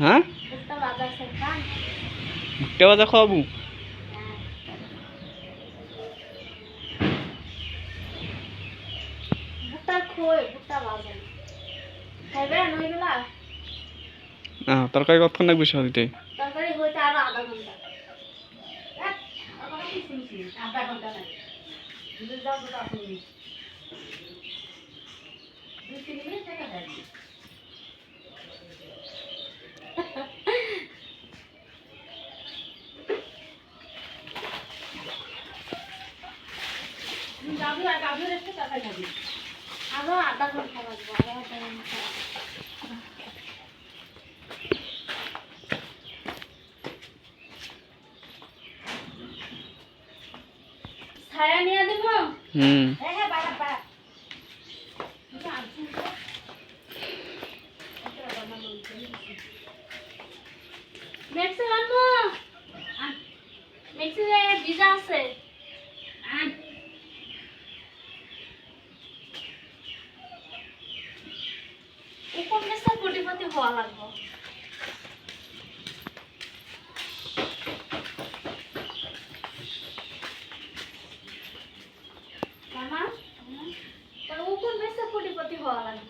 হ্যাঁ? ভুট্টা ভাজা খাওয়াবো তরকারি কতক্ষণ লাগবে সহ দিতে আরও আধা ঘণ্টা। যাবি আর যাবি রেখে টাকায় যাবি আরও আধা ঘণ্টা লাগবে আরও আধা ঘণ্টা। ছায়া নিয়ে দিব? হুম। হ্যাঁ হ্যাঁ বাইরে বাইরে মেক্সি আনব? মেক্সি ভিজা আছে। কেমনে কোটিপতি হওয়া লাগবো। মামা ও কোন মেসে কোটিপতি হওয়া লাগবো।